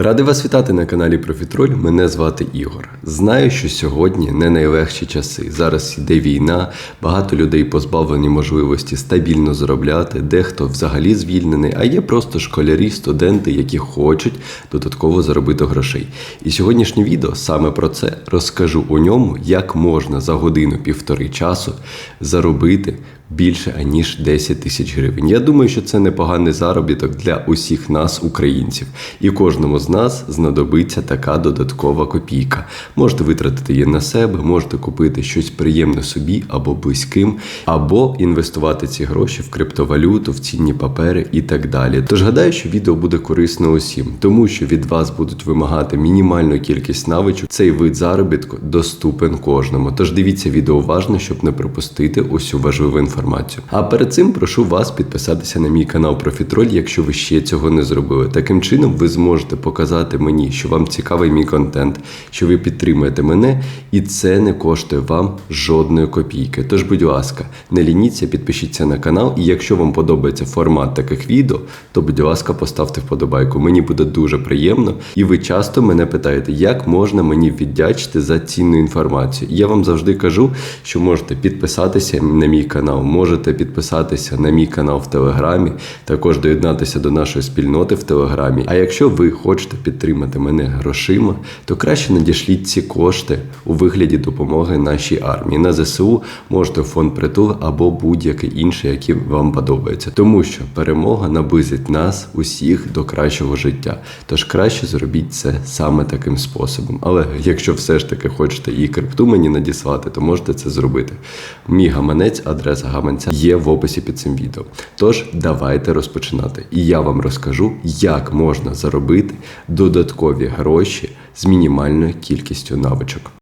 Радий вас вітати на каналі Профітроль. Мене звати Ігор. Знаю, що сьогодні не найлегші часи. Зараз йде війна, багато людей позбавлені можливості стабільно заробляти, дехто взагалі звільнений, а є просто школярі, студенти, які хочуть додатково заробити грошей. І сьогоднішнє відео саме про це розкажу у ньому, як можна за годину-півтори часу заробити більше аніж 10 тисяч гривень. Я думаю, що це непоганий заробіток для усіх нас, українців, і кожному з нас знадобиться така додаткова копійка. Можете витратити її на себе, можете купити щось приємне собі або близьким, або інвестувати ці гроші в криптовалюту, в цінні папери і так далі. Тож гадаю, що відео буде корисно усім, тому що від вас будуть вимагати мінімальну кількість навичок. Цей вид заробітку доступен кожному. Тож дивіться відео уважно, щоб не пропустити усю важливу інформацію. А перед цим прошу вас підписатися на мій канал Профітроль, якщо ви ще цього не зробили. Таким чином ви зможете показати мені, що вам цікавий мій контент, що ви підтримуєте мене, і це не коштує вам жодної копійки. Тож, будь ласка, не лініться, підпишіться на канал, і якщо вам подобається формат таких відео, то будь ласка, поставте вподобайку. Мені буде дуже приємно, і ви часто мене питаєте, як можна мені віддячити за цінну інформацію. Я вам завжди кажу, що можете підписатися на мій канал, можете підписатися на мій канал в Телеграмі, також доєднатися до нашої спільноти в Телеграмі. А якщо ви хочете підтримати мене грошима, то краще надішліть ці кошти у вигляді допомоги нашій армії. На ЗСУ можете фонд притул або будь-який інший, який вам подобається. Тому що перемога наблизить нас усіх до кращого життя. Тож краще зробіть це саме таким способом. Але якщо все ж таки хочете і крипту мені надіслати, то можете це зробити. Мій гаманець, адреса гаманця є в описі під цим відео. Тож давайте розпочинати. І я вам розкажу, як можна заробити додаткові гроші з мінімальною кількістю навичок.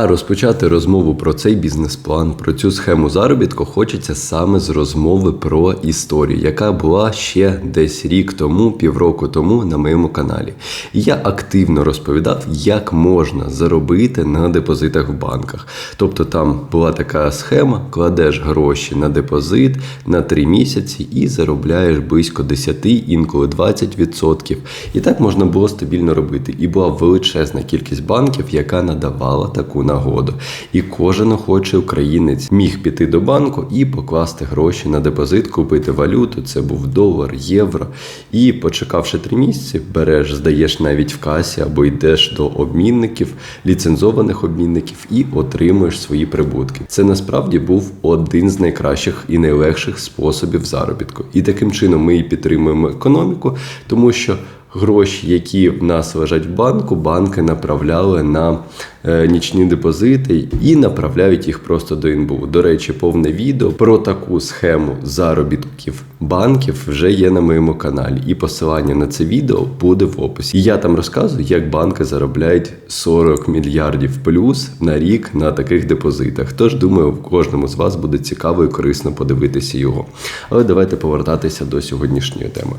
А розпочати розмову про цей бізнес-план, про цю схему заробітку хочеться саме з розмови про історію, яка була ще десь рік тому, півроку тому на моєму каналі. Я активно розповідав, як можна заробити на депозитах в банках. Тобто там була така схема: кладеш гроші на депозит на 3 місяці і заробляєш близько 10, інколи 20%. І так можна було стабільно робити. І була величезна кількість банків, яка надавала таку нагоду. І кожен охочий українець міг піти до банку і покласти гроші на депозит, купити валюту. Це був долар, євро. І почекавши три місяці, береш, здаєш навіть в касі або йдеш до обмінників, ліцензованих обмінників і отримуєш свої прибутки. Це насправді був один з найкращих і найлегших способів заробітку. І таким чином ми і підтримуємо економіку, тому що. Гроші, які в нас лежать в банку, банки направляли на нічні депозити і направляють їх просто до НБУ. До речі, повне відео про таку схему заробітків банків вже є на моєму каналі, і посилання на це відео буде в описі. І я там розказую, як банки заробляють 40 мільярдів плюс на рік на таких депозитах. Тож думаю, кожному з вас буде цікаво і корисно подивитися його. Але давайте повертатися до сьогоднішньої теми.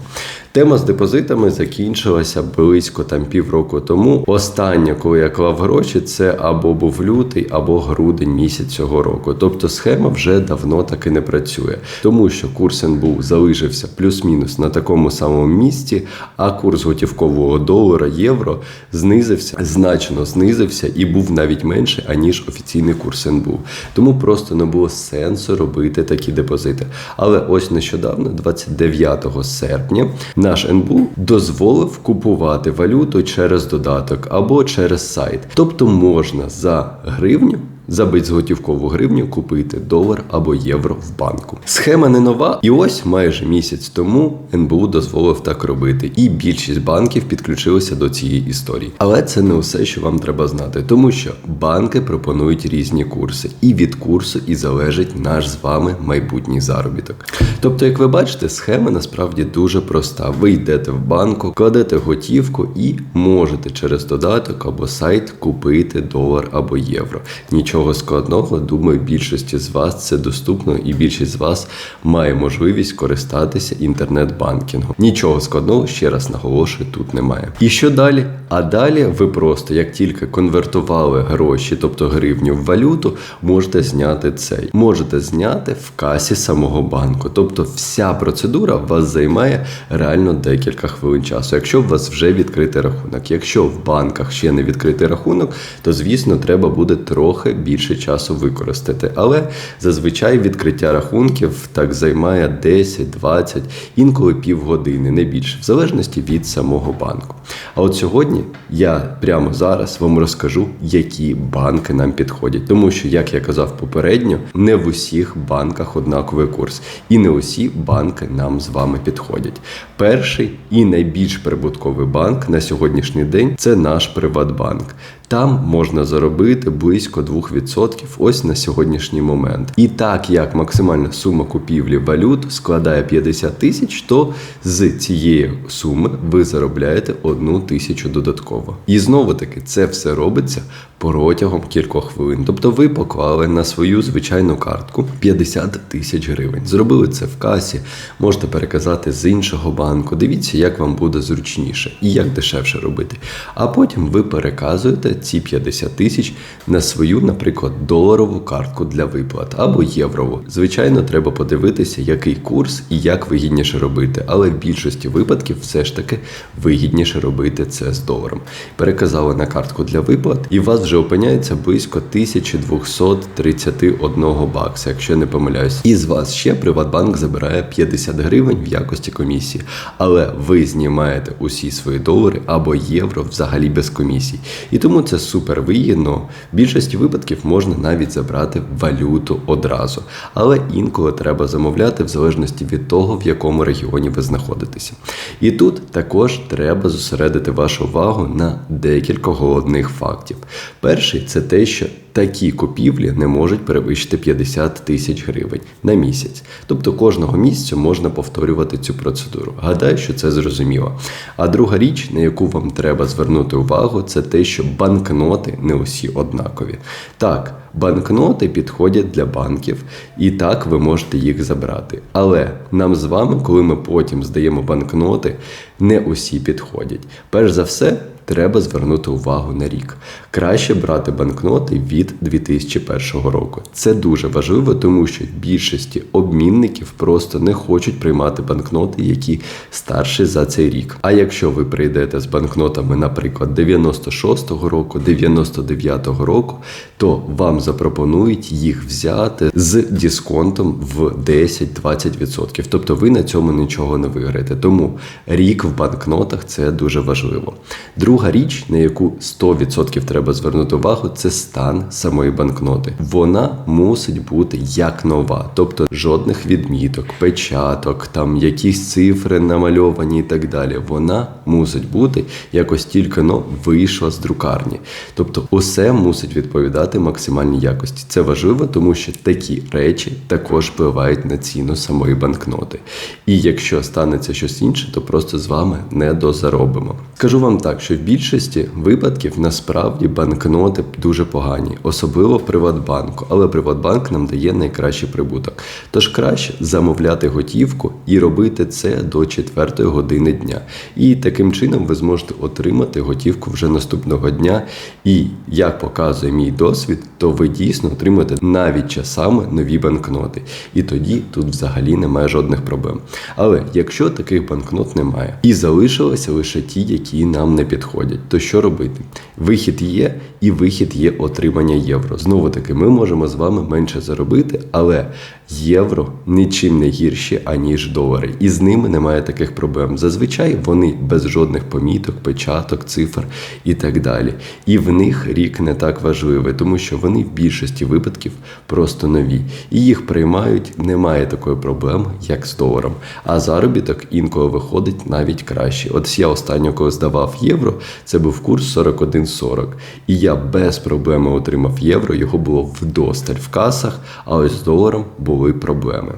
Тема з депозитами закінчилася близько там півроку тому. Останнє, коли я клав гроші, це або був лютий, або грудень місяць цього року. Тобто схема вже давно таки не працює, тому що курс НБУ залишився плюс-мінус на такому самому місці, а курс готівкового долара євро знизився, значно знизився і був навіть менше, аніж офіційний курс НБУ. Тому просто не було сенсу робити такі депозити. Але ось нещодавно, 29 серпня, наш НБУ дозволив купувати валюту через додаток або через сайт. Тобто можна за гривню за безготівкову гривню купити долар або євро в банку. Схема не нова, і ось майже місяць тому НБУ дозволив так робити, і більшість банків підключилися до цієї історії. Але це не все, що вам треба знати, тому що банки пропонують різні курси, і від курсу і залежить наш з вами майбутній заробіток. Тобто, як ви бачите, схема насправді дуже проста. Ви йдете в банку, кладете готівку і можете через додаток або сайт купити долар або євро. Нічого нічого складного. Думаю, більшості з вас це доступно, і більшість з вас має можливість користатися інтернет-банкінгом. Нічого складного, ще раз наголошую, тут немає. І що далі? А далі ви просто, як тільки конвертували гроші, тобто гривню в валюту, можете зняти цей. Можете зняти в касі самого банку. Тобто вся процедура вас займає реально декілька хвилин часу. Якщо у вас вже відкритий рахунок. Якщо в банках ще не відкритий рахунок, то звісно треба буде трохи більше часу використати. Але зазвичай відкриття рахунків так займає 10, 20, інколи півгодини, не більше, в залежності від самого банку. А от сьогодні я прямо зараз вам розкажу, які банки нам підходять. Тому що, як я казав попередньо, не в усіх банках однаковий курс, і не усі банки нам з вами підходять. Перший і найбільш прибутковий банк на сьогоднішній день це наш Приватбанк. Там можна заробити близько 2% ось на сьогоднішній момент. І так як максимальна сума купівлі валют складає 50 тисяч, то з цієї суми ви заробляєте одну тисячу додатково. І знову таки це все робиться протягом кількох хвилин. Тобто ви поклали на свою звичайну картку 50 тисяч гривень. Зробили це в касі, можете переказати з іншого банку. Дивіться, як вам буде зручніше і як дешевше робити. А потім ви переказуєте ці 50 тисяч на свою, наприклад, доларову картку для виплат або єврову. Звичайно, треба подивитися, який курс і як вигідніше робити. Але в більшості випадків все ж таки вигідніше робити це з доларом. Переказали на картку для виплат, і у вас вже опиняється близько 1231 бакса, якщо я не помиляюсь. І з вас ще Приватбанк забирає 50 гривень в якості комісії, але ви знімаєте усі свої долари або євро взагалі без комісій. І тому це супер вигідно. В більшості випадків можна навіть забрати валюту одразу. Але інколи треба замовляти в залежності від того, в якому регіоні ви знаходитеся. І тут також треба зосередити вашу увагу на декілька головних фактів. Перший це те, що такі купівлі не можуть перевищити 50 тисяч гривень на місяць. Тобто кожного місяця можна повторювати цю процедуру. Гадаю, що це зрозуміло. А друга річ, на яку вам треба звернути увагу, це те, що банкноти не усі однакові. Так, банкноти підходять для банків, і так ви можете їх забрати. Але нам з вами, коли ми потім здаємо банкноти, не усі підходять. Перш за все, треба звернути увагу на рік. Краще брати банкноти від 2001 року. Це дуже важливо, тому що більшості обмінників просто не хочуть приймати банкноти, які старші за цей рік. А якщо ви прийдете з банкнотами, наприклад, 96-го року, 99-го року, то вам запропонують їх взяти з дисконтом в 10-20%. Тобто ви на цьому нічого не виграєте. Тому рік в банкнотах це дуже важливо. Друга річ, на яку 100% треба звернути увагу, це стан самої банкноти. Вона мусить бути як нова, тобто жодних відміток, печаток, там якісь цифри намальовані і так далі. Вона мусить бути якось тільки но вийшла з друкарні. Тобто, усе мусить відповідати максимальній якості. Це важливо, тому що такі речі також впливають на ціну самої банкноти. І якщо станеться щось інше, то просто з вами не дозаробимо. Скажу вам так, що в більшості випадків насправді банкноти дуже погані, особливо в Приватбанку, але Приватбанк нам дає найкращий прибуток. Тож краще замовляти готівку і робити це до 4 години дня. І таким чином ви зможете отримати готівку вже наступного дня. І як показує мій досвід, то ви дійсно отримаєте навіть часами нові банкноти. І тоді тут взагалі немає жодних проблем. Але якщо таких банкнот немає, і залишилися лише ті, які нам не підходять, то що робити? Вихід є, і вихід є отримання євро. Знову таки, ми можемо з вами менше заробити, але євро нічим не гірші, аніж долари. І з ними немає таких проблем. Зазвичай вони без жодних поміток, печаток, цифр і так далі. І в них рік не так важливий, тому що вони в більшості випадків просто нові. І їх приймають, немає такої проблеми, як з доларом. А заробіток інколи виходить навіть краще. От я останнього, коли здавав євро, це був курс 41,40. І я без проблеми отримав євро, його було вдосталь в касах, а ось з доларом були проблеми.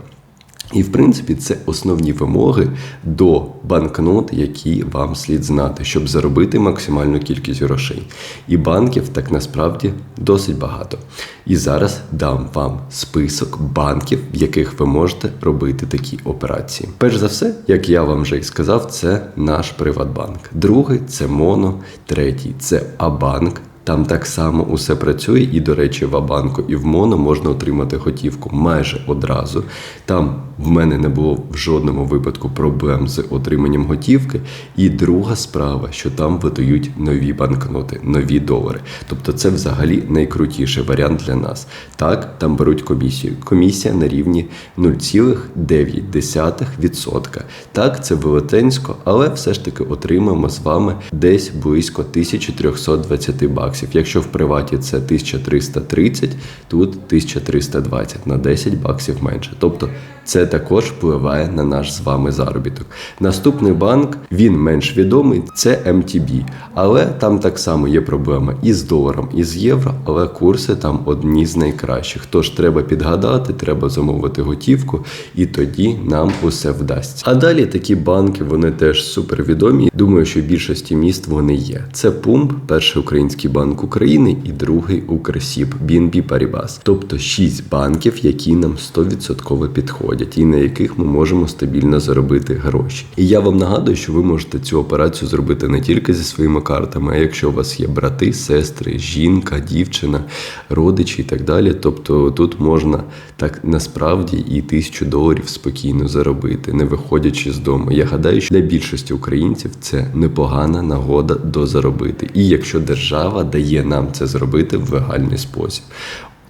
І в принципі це основні вимоги до банкнот, які вам слід знати, щоб заробити максимальну кількість грошей. І банків так насправді досить багато. І зараз дам вам список банків, в яких ви можете робити такі операції. Перш за все, як я вам вже і сказав, це наш Приватбанк. Другий це Моно, третій це Абанк. Там так само усе працює, і, до речі, в Абанку і в Моно можна отримати готівку майже одразу. Там в мене не було в жодному випадку проблем з отриманням готівки. І друга справа, що там видають нові банкноти, нові долари. Тобто це взагалі найкрутіший варіант для нас. Так, там беруть комісію. Комісія на рівні 0,9%. Так, це велетенсько, але все ж таки отримаємо з вами десь близько 1320 баксів. Якщо в приваті це 1330, тут 1320 на 10 баксів менше. Тобто це також впливає на наш з вами заробіток. Наступний банк він менш відомий, це MTB. Але там так само є проблема і з доларом, і з євро, але курси там одні з найкращих. Тож треба підгадати, треба замовити готівку, і тоді нам усе вдасться. А далі такі банки, вони теж супервідомі. Думаю, що в більшості міст вони є. Це Пумп, перший український банк України, і другий Укрсіб, BNB Paribas. Тобто шість банків, які нам 100% підходять, і на яких ми можемо стабільно заробити гроші. І я вам нагадую, що ви можете цю операцію зробити не тільки зі своїми картами, а якщо у вас є брати, сестри, жінка, дівчина, родичі і так далі. Тобто тут можна так насправді і тисячу доларів спокійно заробити, не виходячи з дому. Я гадаю, що для більшості українців це непогана нагода дозаробити. І якщо держава дає нам це зробити в легальний спосіб.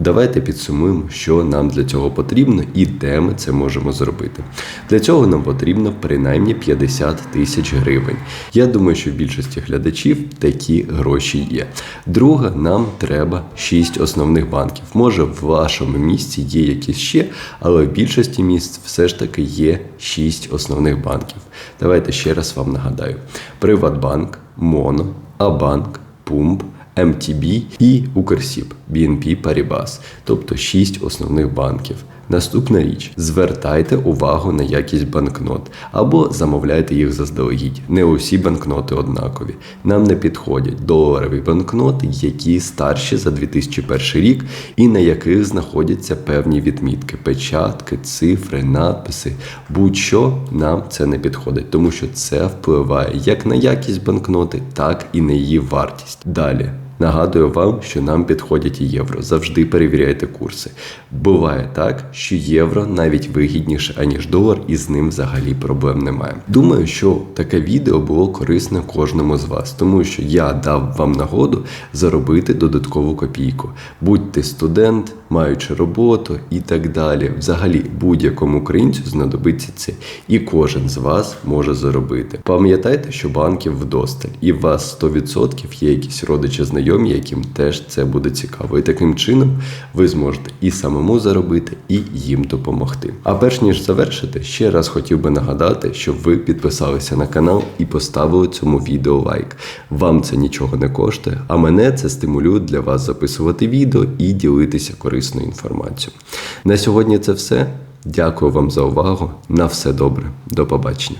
Давайте підсумуємо, що нам для цього потрібно і де ми це можемо зробити. Для цього нам потрібно принаймні 50 тисяч гривень. Я думаю, що в більшості глядачів такі гроші є. Друге, нам треба 6 основних банків. Може, в вашому місці є якісь ще, але в більшості місць все ж таки є 6 основних банків. Давайте ще раз вам нагадаю: Приватбанк, Моно, Абанк, Пумп. МТБ і Укрсіб BNP Paribas, тобто шість основних банків. Наступна річ: звертайте увагу на якість банкнот або замовляйте їх заздалегідь. Не усі банкноти однакові. Нам не підходять доларові банкноти, які старші за 2001 рік, і на яких знаходяться певні відмітки, печатки, цифри, надписи. Будь-що нам це не підходить, тому що це впливає як на якість банкноти, так і на її вартість. Далі. Нагадую вам, що нам підходять і євро. Завжди перевіряйте курси. Буває так, що євро навіть вигідніше, аніж долар, і з ним взагалі проблем немає. Думаю, що таке відео було корисне кожному з вас, тому що я дав вам нагоду заробити додаткову копійку. Будьте студент, маючи роботу і так далі. Взагалі, будь-якому українцю знадобиться це, і кожен з вас може заробити. Пам'ятайте, що банків вдосталь, і в вас 100% є якісь родичі знайомі, яким теж це буде цікаво. І таким чином ви зможете і самому заробити, і їм допомогти. А перш ніж завершити, ще раз хотів би нагадати, щоб ви підписалися на канал і поставили цьому відео лайк. Вам це нічого не коштує, а мене це стимулює для вас записувати відео і ділитися корисною інформацію. На сьогодні це все. Дякую вам за увагу. На все добре. До побачення.